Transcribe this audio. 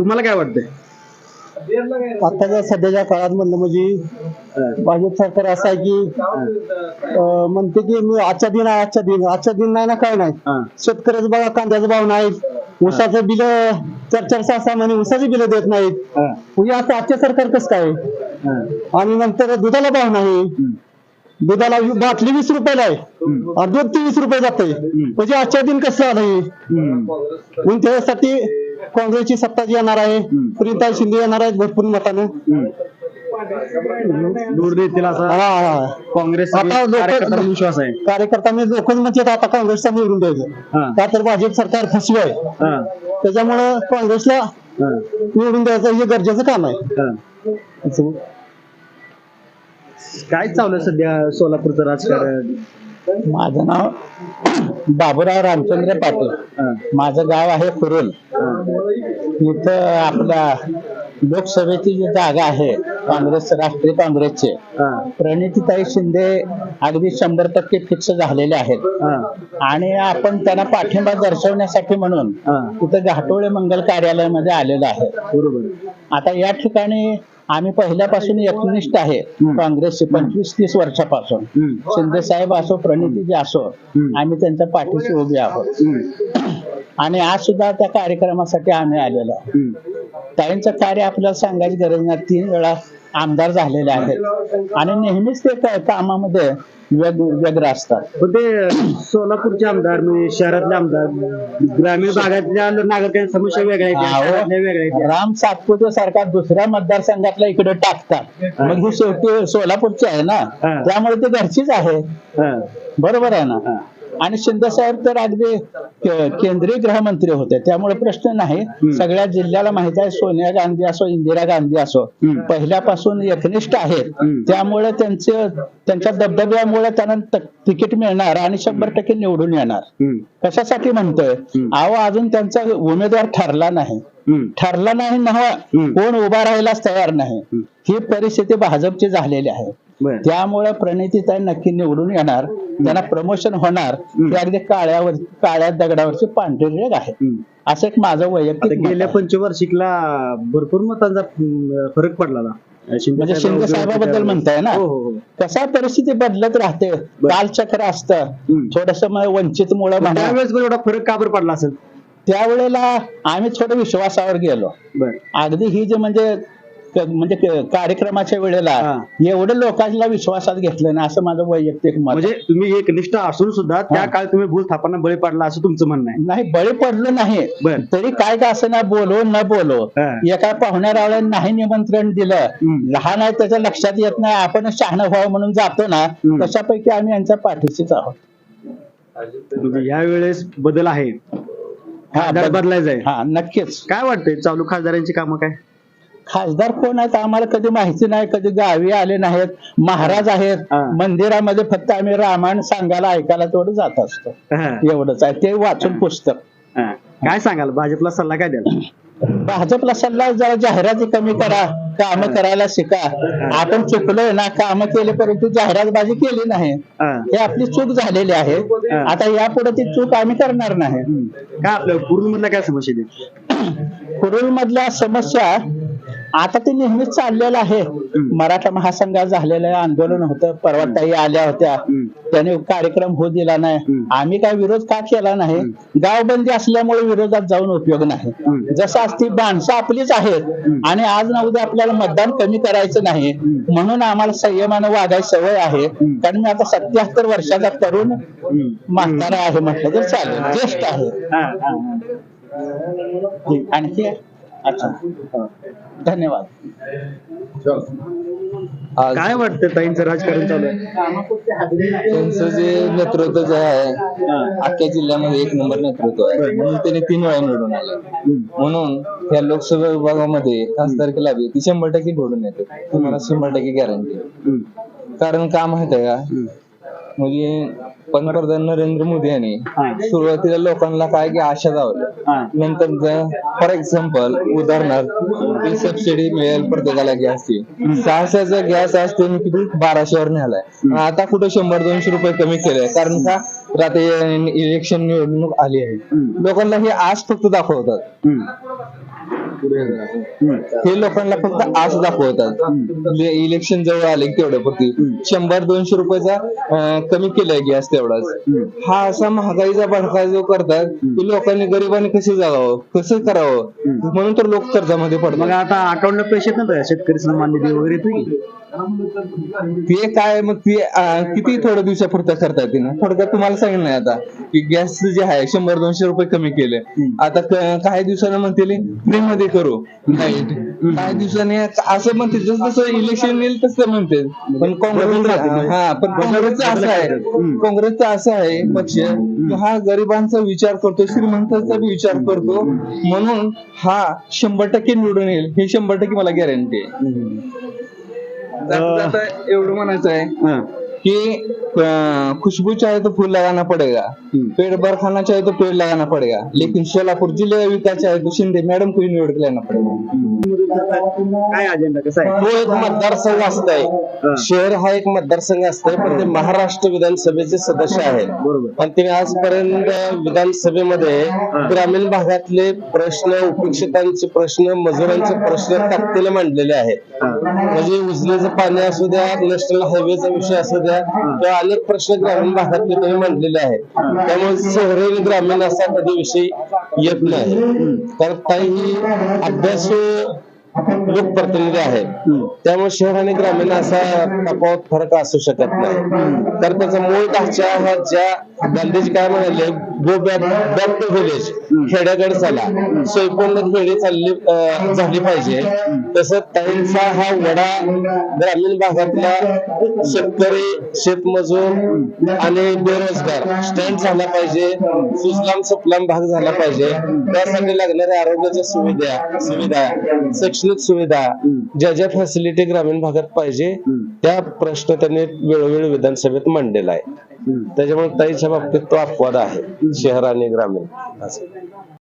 तुम्हाला काय वाटतंय? आताच्या सध्याच्या काळात म्हणलं म्हणजे भाजप सरकार असं आहे की म्हणते की मी आजचा दिन आहे आजचा दिन. आजचा दिन नाही ना काय नाही. शेतकऱ्याचं बघा कांद्याचा भाव नाही ऊसाचं बिल चार चार सहा सहा महिने ऊसाची बिल देत नाहीत. म्हणजे आता आजच्या सरकार कसं काय. आणि नंतर दुधाला भाव नाही. दुधाला बाटली वीस रुपयाला आहे. आणि दूध तेवीस रुपये जाते म्हणजे आजच्या दिन कसं आलं त्यासाठी काँग्रेसची सत्ता जी येणार आहे प्रियंका शिंदे येणार आहेत भरपूर मतानं दूर देतील असा हा, हा. काँग्रेस आता लोक- कार्यकर्त्यांना विश्वास आहे कार्यकर्ता मी लोकच म्हणतात आता काँग्रेसचा निवडून द्यायचं. का तर भाजप सरकार फसवे आहे हा. त्याच्यामुळं काँग्रेसला हा. निवडून द्यायचं हे गरजेचं काम आहे हा. काय चालू आहे सध्या सोलापूरचं राजकारण माझं नाव बाबूराव रामचंद्र पाटील. माझं गाव आहे कुरुल इथं आपल्या लोकसभेची जी जागा आहे काँग्रेस राष्ट्रीय काँग्रेसचे. प्रणितीताई शिंदे अगदी शंभर टक्के फिक्स झालेले आहेत. आणि आपण त्यांना पाठिंबा दर्शवण्यासाठी म्हणून. इथं घाटोळे मंगल कार्यालयामध्ये आलेलो आहे बरोबर आता या ठिकाणी आम्ही पहिल्यापासून एकनिष्ठ आहे. काँग्रेसचे पंचवीस तीस वर्षापासून. शिंदे साहेब असो प्रणितीजी असो. आम्ही त्यांच्या पाठीशी उभे आहोत. आणि आज सुद्धा त्या कार्यक्रमासाठी आम्ही आलेलो. ताईंचं कार्य आपल्याला सांगायची गरज नाही. तीन वेळा आमदार झालेले आहेत. आणि नेहमीच ते का- कामामध्ये वेग व्यग्र असतात. पण ते सोलापूरचे आमदार म्हणजे शहरातले आमदार ग्रामीण भागातल्या नागरिकांच्या समस्या वेगळ्या आहेत शहरातल्या वेगळ्या आहेत. राम सातपुते सारखा दुसऱ्या मतदारसंघातला इकडे टाकतात. मग ही शेवटी सोलापूरची आहे ना? हा. त्यामुळे ते घरचीच आहे. हा. बरोबर आहे ना? हा. आणि शिंदे साहेब तर अगदी केंद्रीय गृहमंत्री होते त्यामुळे प्रश्न नाही सगळ्या जिल्ह्याला माहीत आहे सोनिया गांधी असो इंदिरा गांधी असो. पहिल्यापासून एकनिष्ठ आहेत. त्यामुळे त्यांचे त्यांच्या दबदब्यामुळे त्यांना तिकीट मिळणार आणि शंभर टक्के निवडून येणार. कशासाठी म्हणतोय. अहो अजून त्यांचा उमेदवार ठरला नाही. ठरला नाही ना. कोण उभा राहायलाच तयार नाही. ही परिस्थिती भाजपची झालेली आहे. त्यामुळे प्रणितीताई नक्की निवडून येणार. त्यांना प्रमोशन होणार. ते अगदी काळ्यावर काळ्या दगडावरची पांढरी रेग आहे. असं एक माझं वैयक्तिक गेल्या. पंचवार्षिकला भरपूर मतांचा फरक पडला म्हणजे शिंदे साहेबाबद्दल म्हणताय ना? हो हो हो. कसा परिस्थिती बदलत राहते? कालचक्र असतं. थोडस वंचित मुळे त्यावेळेस एवढा फरक का बरं पडला असेल? त्यावेळेला आम्ही थोडं विश्वासावर गेलो. अगदी ही जे म्हणजे म्हणजे कार्यक्रमाच्या वेळेला. एवढं लोकांना विश्वासात घेतलं ना असं माझं वैयक्तिक मत. म्हणजे तुम्ही एक निष्ठ असून सुद्धा त्या. काळात तुम्ही भूल थापांना बळी पडला असं तुमचं म्हणणं आहे नाही बळी पडलो नाही. तरी काय का असं ना बोलो न बोलो. एका पाहुण्यारावळ्याने नाही निमंत्रण दिलं. लहान आहे त्याच्या लक्षात येत नाही आपण शहाणं व्हावं म्हणून जातो ना. तशापैकी आम्ही यांच्या पाठीशीच आहोत म्हणजे या वेळेस बदल आहे हा, बदलायचं आहे हा नक्कीच काय वाटतंय चालू खासदारांची कामं काय खासदार कोण आहेत आम्हाला कधी माहिती नाही कधी गावी आले नाहीत महाराज आहेत हा. मंदिरामध्ये फक्त आम्ही रामायण सांगायला ऐकायला तेवढं जात असतो हा. एवढंच आहे ते वाचून पुस्तक हा. काय सांगाल भाजपला सल्ला काय द्याल भाजपला सल्ला जरा जाहिराती कमी करा काम करायला शिका आपण चुकलोय ना काम केले परंतु जाहिरातबाजी केली नाही हा. हे आपली चूक झालेली आहे. आता यापुढे ती चूक आम्ही करणार नाही हम्म. काय आपल्या पूर्ण मधल्या काय समस्या आहेत? कुरुल मधल्या समस्या आता ते नेहमीच चाललेलं आहे. मराठा महासंघात झालेलं आंदोलन होतं. परवा ताई आल्या होत्या. त्याने कार्यक्रम होऊ दिला नाही. आम्ही काय विरोध का केला नाही? गावबंदी असल्यामुळे विरोधात जाऊन उपयोग नाही. जसं आज ती माणसं आपलीच आहेत. आणि आज ना उद्या आपल्याला मतदान कमी करायचं नाही. म्हणून आम्हाला संयमानं वागायची सवय आहे. कारण मी आता सत्याहत्तर वर्षाचा तरुण. म्हातारा आहे म्हटलं तर चालेल. ज्येष्ठ आहे. आणखी? अच्छा. धन्यवाद. काय वाटतं ताईंचं राजकारण चालू आहे? त्यांचं जे नेतृत्व जे आहे अख्ख्या जिल्ह्यामध्ये एक नंबर नेतृत्व आहे. म्हणून त्यांनी तीन वेळा निवडून आले. म्हणून या लोकसभा विभागामध्ये खासदारकीला बी ती शंभर टक्के निवडून येते. तुम्हाला शंभर टक्के गॅरंटी. कारण का माहीत आहे का? म्हणजे पंतप्रधान नरेंद्र मोदी यांनी सुरुवातीला लोकांना काय की आशा दावल्या. नंतर फॉर एक्झाम्पल उदाहरणार्थ सबसिडी मिळेल प्रत्येकाला गॅसची सहाशेचा गॅस आज त्यांनी किती? बाराशेवर नेलाय. आता कुठे शंभर दोनशे रुपये कमी केले कारण का? आता इलेक्शन निवडणूक आली आहे. लोकांना हे आज फक्त दाखवतात. हे लोकांना फक्त आस दाखवतात. इले- इलेक्शन जवळ आले तेवढं फक्त. शंभर दोनशे रुपयाचा कमी केलाय गॅस तेवढाच. हा असा महागाईचा भडका जो करतात की लोकांनी गरिबांनी कसे जगावं कसं करावं? म्हणून तर लोक कर्जामध्ये मग पडतात आता अकाउंटला पैसे शेतकरी सन्मान निधी वगैरे ते काय मग ते किती थोड्या दिवसापुरतं करता येते ना? थोडक्यात तुम्हाला सांगितलं नाही आता. की गॅस जे आहे शंभर दोनशे रुपये कमी केले. आता काही दिवसानं म्हणतील फ्री मध्ये करू? काही दिवसांनी असं म्हणते जसं जसं इलेक्शन येईल तसं म्हणते. पण काँग्रेस हा पण काँग्रेसचं असं आहे. काँग्रेसचा असं आहे पक्ष हा गरिबांचा विचार करतो श्रीमंतांचा बी विचार करतो. म्हणून हा शंभर टक्के निवडून येईल. हे शंभर टक्के मला गॅरंटी आहे. एवढं म्हणायचं आहे. कि खुशबू चाहे तो फूल लगाना पड़ेगा. पेड़ भर खाना चाहे तो पेड़ लगाना पड़ेगा. लेकिन सोलापुर जिले का विकास चाहे तो शिंदे मैडम को ही निवड के लाना पड़ेगा काय अजेंडा कसा आहे? तो एक मतदारसंघ असतंय. शहर हा एक मतदारसंघ असतंय पण ते महाराष्ट्र विधानसभेचे सदस्य आहेत. बरोबर. आणि ते आजपर्यंत विधानसभेमध्ये ग्रामीण भागातले प्रश्न उपेक्षितांचे प्रश्न मजुरांचे प्रश्न ताकदीने मांडलेले आहेत. म्हणजे उजनीचं पाणी असू द्या नॅशनल हायवेचा विषय असू द्या किंवा अनेक प्रश्न ग्रामीण भागातले त्यांनी मांडलेले आहेत. त्यामुळे शहरी आणि ग्रामीण असा कधी विषय येत नाही. कारण ताई ही अभ्यासू लोकप्रतिनिधी आहेत त्यामुळे शहर आणि ग्रामीण असा तफावत फरक असू शकत नाही. तर त्याचा मूळ ढाचा हा ज्या गांधीजी काय म्हणाले? Go back back to village खेड्याकडे चला. सोयपूर्ण खेडे चालली अं, झाली पाहिजे. तसं त्यांचा हा वडा ग्रामीण भागातला शेतकरी शेतमजूर आणि बेरोजगार स्टँड झाला पाहिजे. सुजलाम सुफलाम भाग झाला पाहिजे. त्यासाठी लागणाऱ्या आरोग्याच्या सुविधा सुविधा शैक्षणिक सुविधा ज्या ज्या फॅसिलिटी ग्रामीण भागात पाहिजे त्या प्रश्न त्यांनी वेळोवेळी विधानसभेत मांडलेला आहे. त्याच्यामुळे ताईच्या बाबतीत तो अपवाद आहे शहर आणि ग्रामीण. असं.